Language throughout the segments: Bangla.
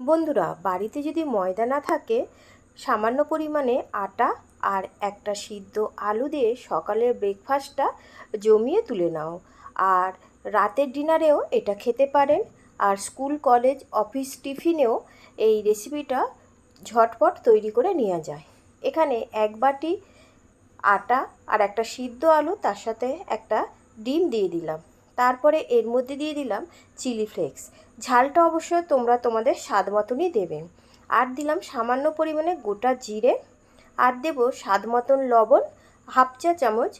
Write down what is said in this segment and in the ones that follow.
বন্ধুরা, বাড়িতে যদি ময়দা না থাকে, সামান্য পরিমাণে আটা আর একটা সিদ্ধ আলু দিয়ে সকালের ব্রেকফাস্টটা জমিয়ে তুলে নাও। আর রাতের ডিনারেও এটা খেতে পারেন। আর স্কুল কলেজ অফিস টিফিনেও এই রেসিপিটা ঝটপট তৈরি করে নেওয়া যায়। এখানে এক বাটি আটা আর একটা সিদ্ধ আলু, তার সাথে একটা ডিম দিয়ে দিলাম। তারপরে এর মধ্যে দিয়ে দিলাম চিলি ফ্লেক্স। ঝালটা অবশ্য তোমরা তোমাদের স্বাদ মতনই দেবে। আর দিলাম সামান্য পরিমাণে গোটা জিরে। আর দেবো স্বাদ মতন লবণ, হাফ চা চামচ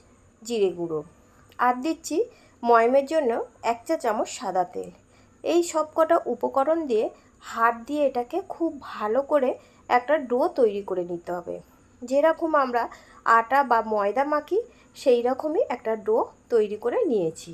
জিরে গুঁড়ো। আর দিচ্ছি ময়মের জন্য এক চা চামচ সাদা তেল। এই সব কটা উপকরণ দিয়ে হাত দিয়ে এটাকে খুব ভালো করে একটা ডো তৈরি করে নিতে হবে। যেরকম আমরা আটা বা ময়দা মাখি সেই রকমই একটা ডো তৈরি করে নিয়েছি।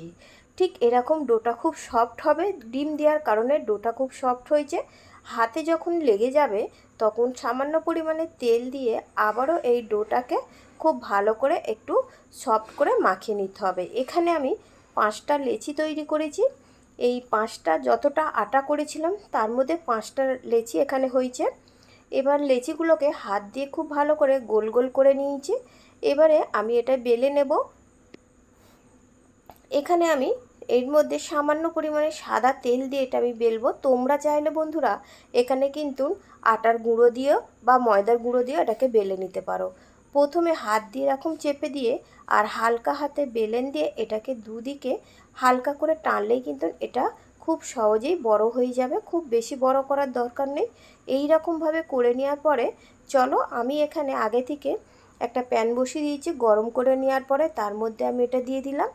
ঠিক এরকম ডোটা খুব সফট হবে। ডিম দেওয়ার কারণে ডোটা খুব সফট হয়েছে। হাতে যখন লেগে যাবে, তখন সামান্য পরিমাণে তেল দিয়ে আবারও এই ডোটাকে খুব ভালো করে একটু সফট করে মাখিয়ে নিতে হবে। এখানে আমি পাঁচটা লেচি তৈরি করেছি। এই পাঁচটা যতটা আটা করেছিলাম, তার মধ্যে পাঁচটা লেচি এখানে হয়েছে। এবার লেচিগুলোকে হাত দিয়ে খুব ভালো করে গোল গোল করে নিয়েছি। এবারে আমি এটা বেলে নেব। এখানে আমি এর মধ্যে সামান্য পরিমাণে সাদা তেল দিয়ে এটা আমি বেলবো। তোমরা চাইলে বন্ধুরা এখানে কিন্তু আটার গুঁড়ো দিয়েও বা ময়দার গুঁড়ো দিয়েও এটাকে বেলে নিতে পারো। প্রথমে হাত দিয়ে এরকম চেপে দিয়ে আর হালকা হাতে বেলেন দিয়ে এটাকে দুদিকে হালকা করে টানলেই কিন্তু এটা খুব সহজেই বড় হয়ে যাবে। খুব বেশি বড় করার দরকার নেই। এই রকমভাবে করে নেওয়ার পরে চলো আমি এখানে আগে থেকে একটা প্যান বসিয়ে দিয়েছি। গরম করে নেওয়ার পরে তার মধ্যে আমি এটা দিয়ে দিলাম।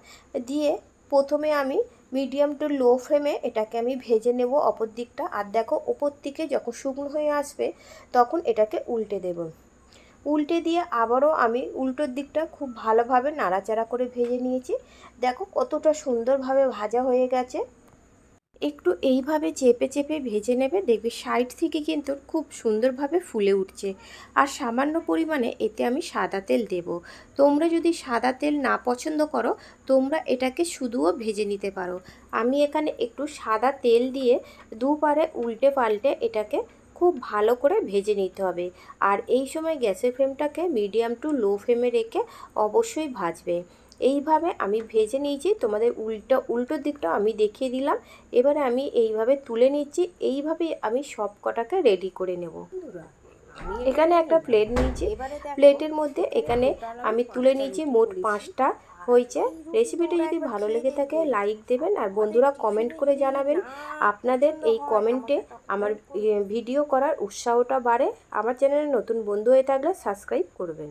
দিয়ে প্রথমে আমি মিডিয়াম টু লো ফ্লেমে এটাকে আমি ভেজে নেব অপর দিকটা। আর দেখো, ওপর দিকে যখন শুকনো হয়ে আসবে, তখন এটাকে উল্টে দেব। উল্টে দিয়ে আবারও আমি উল্টোর দিকটা খুব ভালোভাবে নাড়াচাড়া করে ভেজে নিয়েছি। দেখো কতটা সুন্দরভাবে ভাজা হয়ে গেছে। একটু এইভাবে চেপে চেপে ভেজে নেবে, দেখবে সাইড থেকে কিন্তু খুব সুন্দরভাবে ফুলে উঠছে। আর সামান্য পরিমাণে এতে আমি সাদা তেল দেব। তোমরা যদি সাদা তেল না পছন্দ করো, তোমরা এটাকে শুধুও ভেজে নিতে পারো। আমি এখানে একটু সাদা তেল দিয়ে দুপারে উল্টে পাল্টে এটাকে খুব ভালো করে ভেজে নিতে হবে। আর এই সময় গ্যাসের ফ্লেমটাকে মিডিয়াম টু লো ফ্লেমে রেখে অবশ্যই ভাজবে। এইভাবে আমি ভেজে নিয়েছি তোমাদের উল্টো উল্টো দিকটা আমি দেখিয়ে দিলাম। এবারে আমি এইভাবে তুলে নিচ্ছি এইভাবে আমি সব কটাকে রেডি করে নেব। এখানে একটা প্লেট নিয়েছি। প্লেটের মধ্যে এখানে আমি তুলে নিয়েছি মোট পাঁচটা হয়েছে। রেসিপিটা যদি ভালো লেগে থাকে লাইক দেবেন আর বন্ধুরা কমেন্ট করে জানাবেন। আপনাদের এই কমেন্টে আমার ভিডিও করার উৎসাহটা বাড়ে। আমার চ্যানেলে নতুন বন্ধু হয়ে থাকলে সাবস্ক্রাইব করবেন।